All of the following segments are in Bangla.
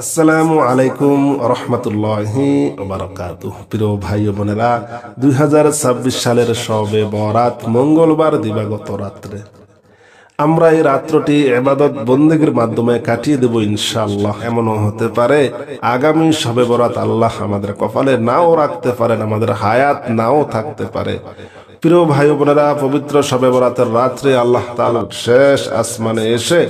আসসালামু আলাইকুম রহমতুল্লাহি বারকাত প্রিয় ভাই বোনেরা, দুই হাজার ছাব্বিশ সালের সবে বরাত মঙ্গলবার দিবাগত রাত্রে। আমরা এই রাত্রটি এবাদত বন্দেগীর মাধ্যমে কাটিয়ে দেব ইনশাআল্লাহ। এমনও হতে পারে, আগামী সবে বরাত আল্লাহ আমাদের কপালে নাও রাখতে পারেন, আমাদের হায়াত নাও থাকতে পারে। প্রিয় ভাই বোনেরা, পবিত্র সবে বরাতের রাত্রে আল্লাহ শেষ আসমানে এসে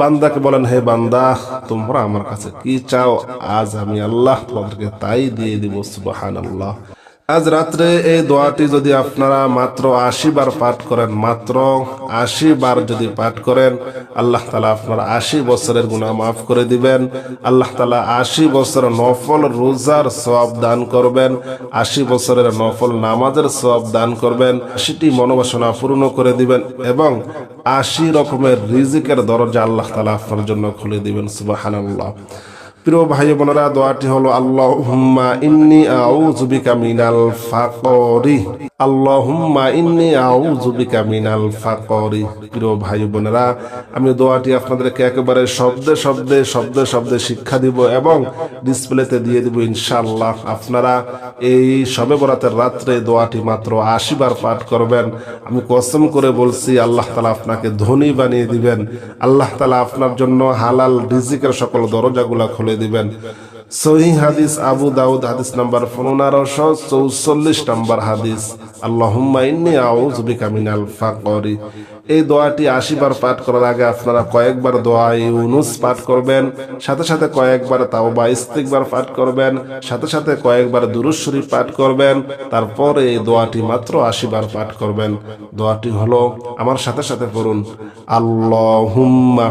বান্দাকে বলেন, হে বান্দা, তোমরা আমার কাছে কি চাও? আজ আমি আল্লাহ তোমাদেরকে তাই দিয়ে দিব, সুবহানাল্লাহ। আজ রাত্রে এই দোয়াটি যদি আপনারা মাত্র আশি বার পাঠ করেন, মাত্র আশি বার যদি পাঠ করেন, আল্লাহ তালা আপনার আশি বছরের গুণা মাফ করে দিবেন। আল্লাহ তালা আশি বছর নফল রোজার সব দান করবেন। আশি বছরের নফল নামাজের সব দান করবেন। আশিটি মনোবাসনা পূর্ণ করে দিবেন এবং আশি রকমের রিজিকের দরজা আল্লাহ তালা আপনার জন্য খুলে দিবেন। সুবাহ প্রিয় ভাই বোনেরা, দোয়াটি হলো, আল্লাহুম্মা ইন্নি আউযু বিকা মিনাল ফাকরি। আল্লাহুম্মা ইন্নি আউযু বিকা মিনাল ফাকরি। প্রিয় ভাই বোনেরা, আমি দোয়াটি আপনাদেরকে একেবারে শব্দে শব্দে শব্দে শব্দে শিক্ষা দিব এবং ডিসপ্লেতে দিয়ে দিব, ইনশাআল্লাহ। আপনারা এই সবে বরাতের রাত্রে দোয়াটি মাত্র আশি বার পাঠ করবেন। আমি কসম করে বলছি, আল্লাহ তালা আপনাকে ধনী বানিয়ে দিবেন। আল্লাহ তালা আপনার জন্য হালাল রিজিকের সকল দরজাগুলা খুলে দিবেন। সহি হাদিস আবু দাউদ হাদিস নাম্বার পনেরোশো চৌচল্লিশ নাম্বার হাদিস। আল্লাহুম্মা ইন্নি এই দোয়াটি আশি বার পাঠ করার আগে আপনারা কয়েকবার দোয়া ইউনুস পাঠ করবেন, সাথে সাথে কয়েকবার তাওবা ইস্তিকবার পাঠ করবেন, সাথে সাথে কয়েকবার দুরুজ শরীফ পাঠ করবেন, তারপর এই দোয়াটি মাত্র আশি বার পাঠ করবেন। দোয়াটি হলো, আমার সাথে সাথে পড়ুন, আল্লাহুম্মা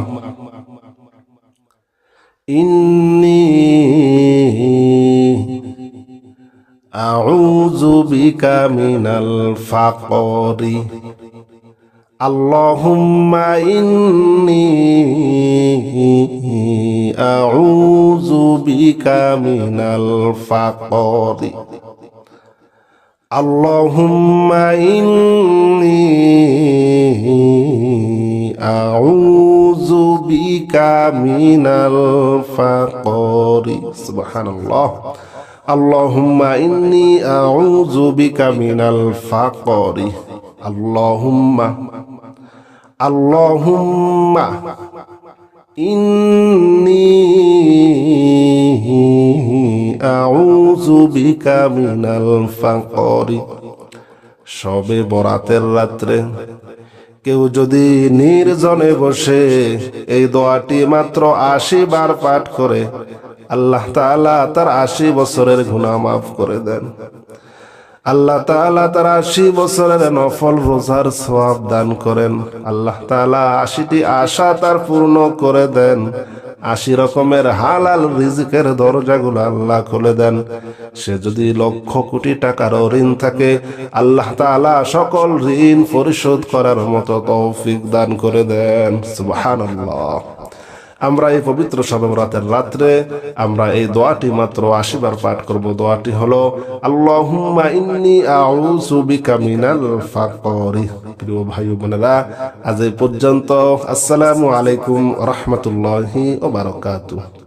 إني أعوذ بك من الفقر. اللهم إني أعوذ بك من الفقر. اللهم إني أعوذ মিনাল ফাকরি সুবহানাল্লাহ আল্লাহুম্মা ইন্নি আউযু বিকা মিনাল ফাকরি আল্লাহুম্মা আল্লাহুম্মা ইন্নি আউযু বিকা মিনাল ফাকরি সবে বরাতের রাত্রে কেউ যদি নির্জনে বসে এই দোয়াটি মাত্র আশি বার পাঠ করে, আল্লাহ তালা তার আশি বছরের গুনাহ মাফ করে দেন। আল্লাহ তালা তার আশি বছরের নফল রোজার সোয়াব দান করেন। আল্লাহ তালা আশিটি আশা তার পূর্ণ করে দেন। আশি রকমের হালাল রিজিকের দরজাগুলো আল্লাহ খুলে দেন। সে যদি লক্ষ কোটি টাকারও ঋণ থাকে, আল্লাহ তালা সকল ঋণ পরিশোধ করার মতো তৌফিক দান করে দেন। সুবহানাল্লাহ। আমরা এই পবিত্র সবেবরাতের রাত্রে আমরা এই দোয়াটি মাত্র আশিবার পাঠ করব। দোয়াটি হলো ফাকরি। প্রিয় ভাই বোনেরা, আজ এই পর্যন্ত আসসালামু আলাইকুম রহমতুল্লাহ ও বারাকাতুহু।